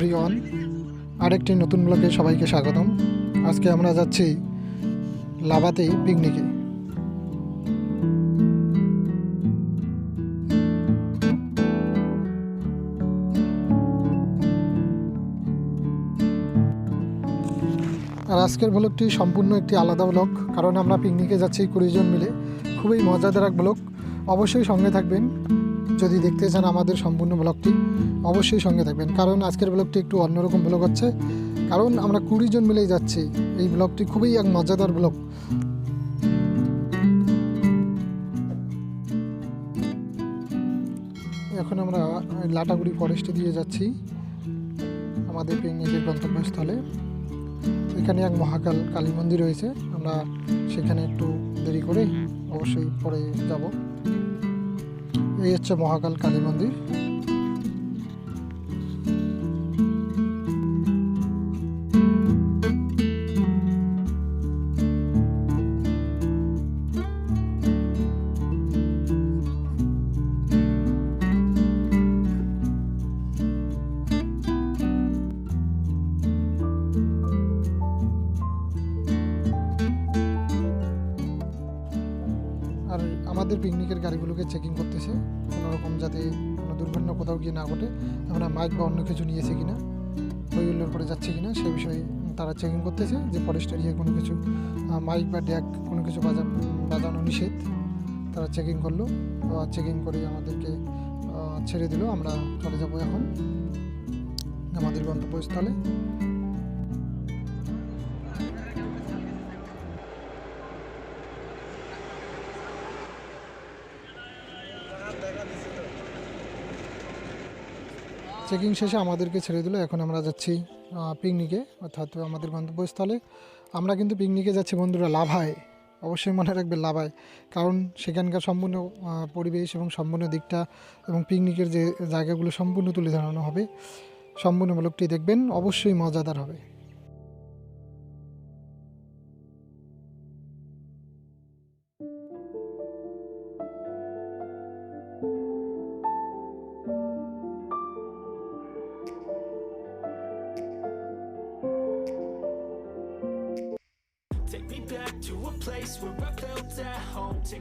Brian আরেকটি নতুন ব্লগে সবাইকে স্বাগতম। আজকে আমরা যাচ্ছি লাভাতে পিকনিকে আর আজকের ব্লগটি সম্পূর্ণ একটি আলাদা ব্লগ কারণ আমরা পিকনিকে যাচ্ছি কুড়ি জন মিলে। খুবই মজাদার এক ব্লগ অবশ্যই সঙ্গে থাকবেন। যদি দেখতে চান আমাদের সম্পূর্ণ ব্লগটি অবশ্যই সঙ্গে থাকবেন। কারণ আজকের ব্লগটি একটু অন্যরকম ব্লগ হচ্ছে। কারণ আমরা কুড়ি জন মিলেই যাচ্ছি। এই ব্লগটি খুবই এক মজাদার ব্লগ এখন আমরা লাটাগুড়ি ফরেস্টে দিয়ে যাচ্ছি। আমাদের পিকনিকের গন্তব্যস্থলে। এখানে এক মহাকাল কালী মন্দির রয়েছে। আমরা সেখানে একটু দেরি করে অবশ্যই পরে যাব। এই হচ্ছে মহাকাল কালী মন্দির চেকিং করতেছে, কোনো রকম যাতে কোনো দুর্ঘটনা কোথাও গিয়ে না ঘটে আমরা মাইক বা অন্য কিছু নিয়েছি কিনা ওইগুলোর করে যাচ্ছে কিনা, সে বিষয়ে তারা চেকিং করতেছে যে ফরেস্ট এরিয়ায় কোনো কিছু মাইক বা ড্যাক কোনো কিছু বাজা, বাজানো নিষেধ। তারা চেকিং করল চেকিং করে আমাদেরকে ছেড়ে দিল, আমরা চলে যাব এখন আমাদের গন্তব্যস্থলে। চেকিং শেষে আমাদেরকে ছেড়ে দিল। এখন আমরা যাচ্ছি পিকনিকে, অর্থাৎ আমাদের গন্তব্যস্থলে। আমরা কিন্তু পিকনিকে যাচ্ছি, বন্ধুরা, লাভায়। অবশ্যই মনে রাখবে লাভায়, কারণ সেখানকার সম্পূর্ণ পরিবেশ এবং সম্পূর্ণ দিকটা এবং পিকনিকের যে জায়গাগুলো সম্পূর্ণ তুলে ধরানো হবে, সম্পূর্ণ ব্লগটি দেখবেন। অবশ্যই মজাদার হবে।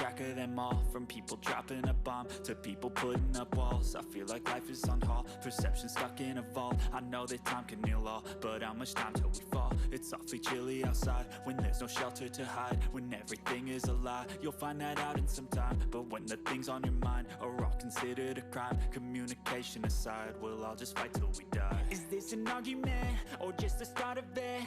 track of them all. From people dropping a bomb to people putting up walls. I feel like life is on hold. Perception stuck in a vault. I know that time can heal all, but how much time till we fall? It's awfully chilly outside when there's no shelter to hide. When everything is a lie, you'll find that out in some time. But when the things on your mind are all considered a crime, communication aside, we'll all just fight till we die. Is this an argument or just the start of it?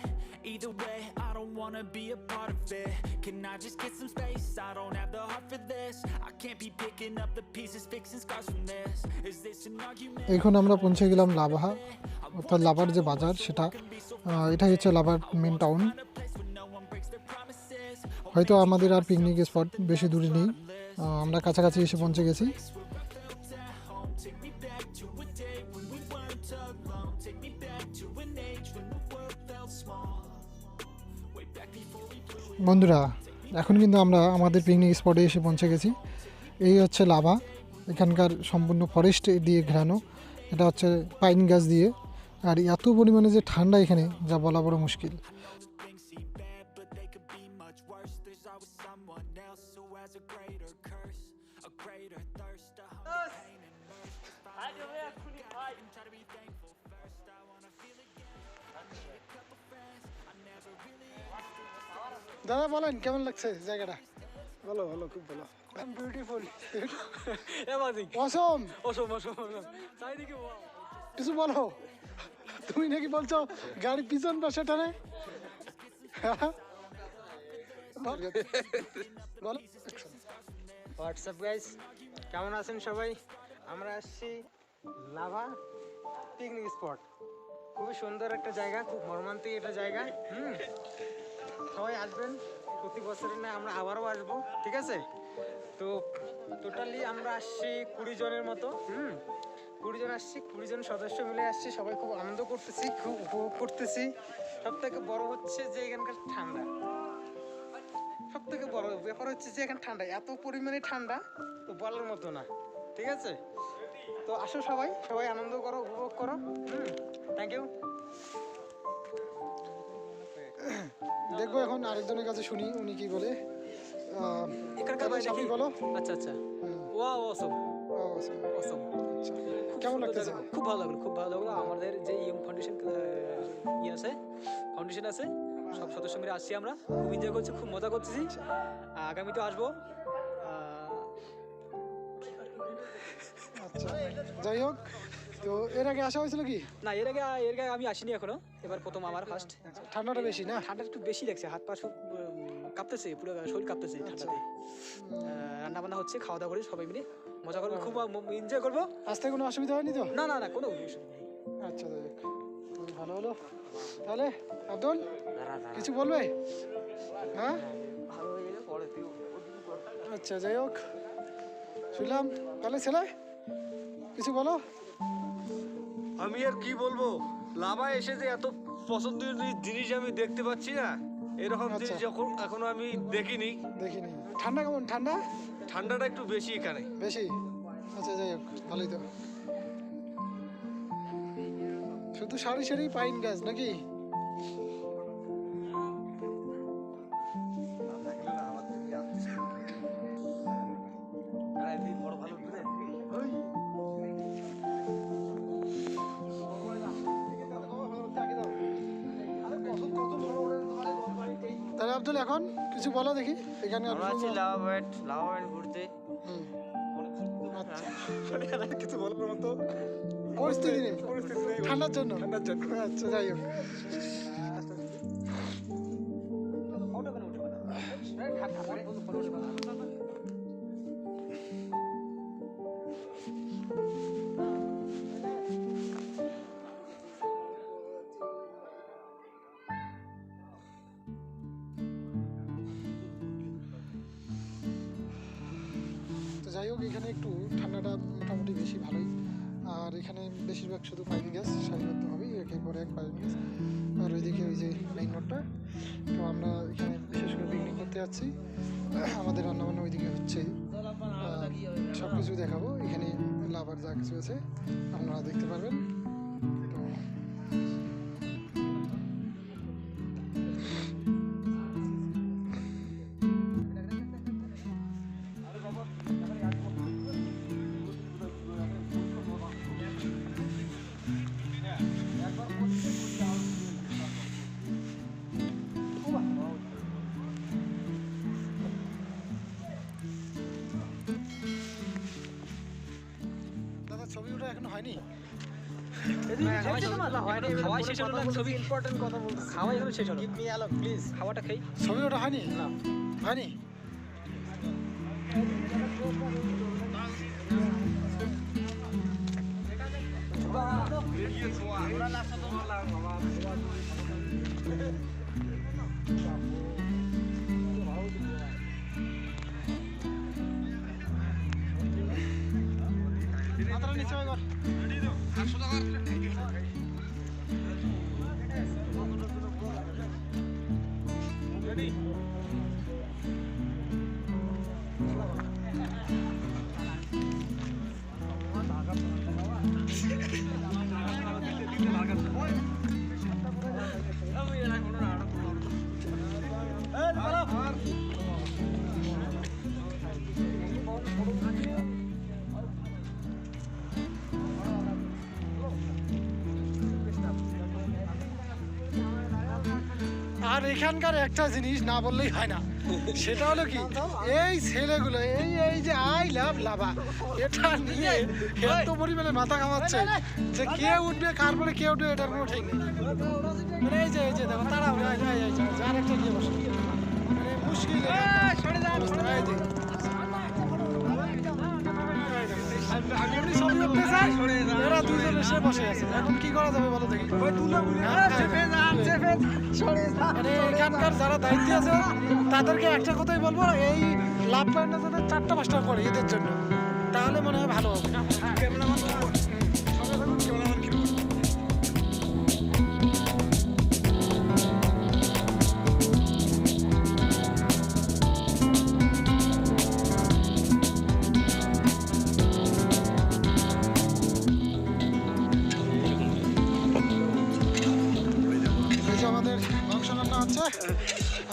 Wanna be a part of it. Can I just get some space? I don't have the heart for this. I can't be picking up the pieces, fixing scars from this. Is this an argument? এখন আমরা পৌঁছে গেলাম lava অর্থাৎ লাভার যে বাজার সেটা এটাই হচ্ছে লাভার মেন টাউন হয়তো আমাদের আর পিকনিক স্পট বেশি দূরে নেই আমরা কাছাকাছি এসে পৌঁছে গেছি বন্ধুরা, এখন কিন্তু আমরা আমাদের পিকনিক স্পটে এসে পৌঁছে গেছি। এই হচ্ছে লাভা, এখানকার সম্পূর্ণ ফরেস্ট দিয়ে ঘেরানো। এটা হচ্ছে পাইন গাছ দিয়ে। আর এত পরিমাণে যে ঠান্ডা এখানে, যা বলা বড় মুশকিল। দাদা বলেন কেমন লাগছে জায়গাটা? ভালো ভালো খুব ভালো। বিউটিফুল অসম। অসম অসম চারিদিকে। কিছু বলো। তুমি নাকি বলছো গাড়ি পিছন পাশে টানে বলো। হোয়াটসঅ্যাপ গাইস কেমন আছেন সবাই? আমরা আসছি লাভা পিকনিক স্পট খুবই সুন্দর একটা জায়গা খুব মর্মান্তিক একটা জায়গা হুম? সবাই আসবেন। প্রতি বছরের না আমরা আবারও আসব, ঠিক আছে? তো টোটালি আমরা আসছি কুড়ি জনের মতো, হুম? কুড়ি জন আসছি, কুড়ি জন সদস্য মিলে আসছি, সবাই খুব আনন্দ করতেছি, খুব উপভোগ করতেছি। সব থেকে বড় হচ্ছে যে এখানকার ঠান্ডা। সব থেকে বড় ব্যাপার হচ্ছে যে এখানে ঠান্ডা, এত পরিমাণে ঠান্ডা তো বলার মতো না, ঠিক আছে? তো আসো সবাই সবাই আনন্দ করো, উপভোগ করো, হুম? থ্যাংক ইউ দেখব এখন আরেকজনের কাছে শুনি উনি কি বলে? এখানকার নাকি? বলো। আচ্ছা আচ্ছা। অসম ও, আচ্ছা, অসম। কেমন লাগতেছে? খুব ভালো লাগল খুব ভালো লাগল। আমাদের যে ইয়ং ফাউন্ডেশন ই আছে ফাউন্ডেশন আছে সব সদস্য মিলে আসছি আমরা। খুব এনজয় করছি খুব মজা করতেছি। আগামীতে আসব। আচ্ছা যাই হোক। তো এর আগে আসা হয়েছিল কি? না এর আগে এর আগে আমি আসিনি এখনও। এবার প্রথম আমার ফার্স্ট ঠান্ডাটা বেশি না? ঠান্ডা একটু বেশি লাগছে হাত পা সব কাঁপতেছে পুরো শরীর কাঁপতেছে ঠান্ডাতে। রান্না বান্না হচ্ছে খাওয়া দাওয়া করি সবাই মিলে। মজা করব খুব এনজয় করব। আসতে কোনো অসুবিধা হয়নি তো? না না না কোনো অসুবিধা নেই। আচ্ছা ভালো হলো। তাহলে আব্দুল কিছু বলবে? হ্যাঁ? আচ্ছা যাই হোক। শুনলাম তাহলে ছেলে কিছু বলো? আমি আর কি বলব? লাভা এসে যে এত পছন্দের জিনিস আমি দেখতে পাচ্ছি না এরকম আচ্ছা। জিনিস যখন এখনও আমি দেখিনি। দেখিনি। ঠান্ডা কেমন? ঠান্ডা? ঠান্ডাটা একটু বেশি এখানে। বেশি? আচ্ছা যাই হোক ভালোই তো। শুধু সারি সারি পাইন গাছ নাকি? এখন? কিছু বলো দেখি এখানে আমরা আছি লাভা পয়েন্ট লাভা পয়েন্ট ঘুরতে। হুম। আচ্ছা। কিছু বলবার মতো? পরিস্থিতি নেই। ঠান্ডার জন্য। ঠান্ডার জন্য। আচ্ছা যাই হোক। এখানে একটু ঠান্ডাটা মোটামুটি বেশি ভালোই। আর এখানে বেশিরভাগ শুধু পাইন গ্যাস সারিবদ্ধভাবেই একের পর এক পাইন গ্যাস। আর ওইদিকে ওই যে মেইন রোডটা। তো আমরা এখানে বিশেষ করে পিকনিক করতে যাচ্ছি। আমাদের রান্নাবান্না ওইদিকে হচ্ছে। সব কিছু দেখাবো। এখানে লাভার যা কিছু আছে, আপনারা দেখতে পারবেন। তো আলো প্লিজ খাওয়াটা খাই ছবি ওটা হয়নি? না। হয়নি? আর এখানকার একটা জিনিস না বললেই হয় না। সেটা হলো কি এই ছেলেগুলো এই এই যে আই লাভ লাভা এটা নিয়ে এত পরিমাণে মাথা কামাচ্ছে যে কে উঠবে কার পরে কে উঠবে এটার কোনো ঠিক নেই। মানে এই যে এই যে দেখো তারা উঠে, এই যে, এই যে, এই যে, আর একটা নিয়ে বসে। মানে মুশকিল এরা বসে আছে এখন কি করা যাবে বলো দেখি। এখানকার যারা দায়িত্বে আছে তাদেরকে একটা কথাই বলব এই লাভ পয়েন্টটা যাতে চারটা পাঁচটা করে এদের জন্য। তাহলে মনে হয় ভালো হবে।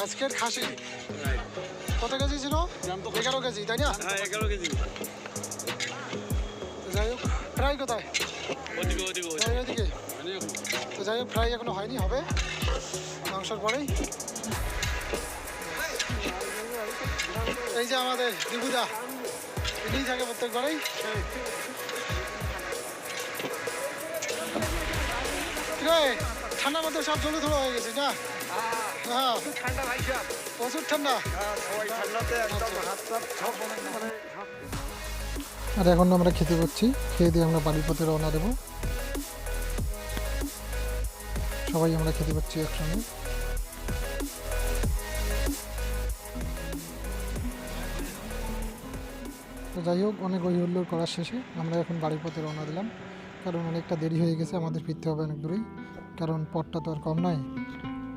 আজকের খাসি। কত কেজি ছিল? এগারো কেজি তাই না? হ্যাঁ এগারো কেজি। যাই হোক ফ্রাই কোথায়? তো যাই হোক ফ্রাই এখনও হয়নি হবে। মাংসর পরেই। এই যে আমাদের দিবুদা ইনি থাকে প্রত্যেকবারেই রে ঠান্ডার মধ্যে সব জলে ধরা হয়ে গেছে না? আর এখন আমরা খেতে পাচ্ছি খেয়ে দিয়ে আমরা বাড়ির পথে রওনা দেবো। সবাই আমরা খেতে পাচ্ছি একসঙ্গে। তো যাই হোক, অনেক ওই করার শেষে আমরা এখন বাড়ির পথে রওনা দিলাম। কারণ অনেকটা দেরি হয়ে গেছে, আমাদের ফিরতে হবে অনেক দূরেই। কারণ পথটা তো আর কম নয়।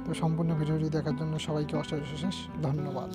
তো সম্পূর্ণ ভিডিওটি দেখার জন্য সবাইকে অশেষ অশেষ ধন্যবাদ।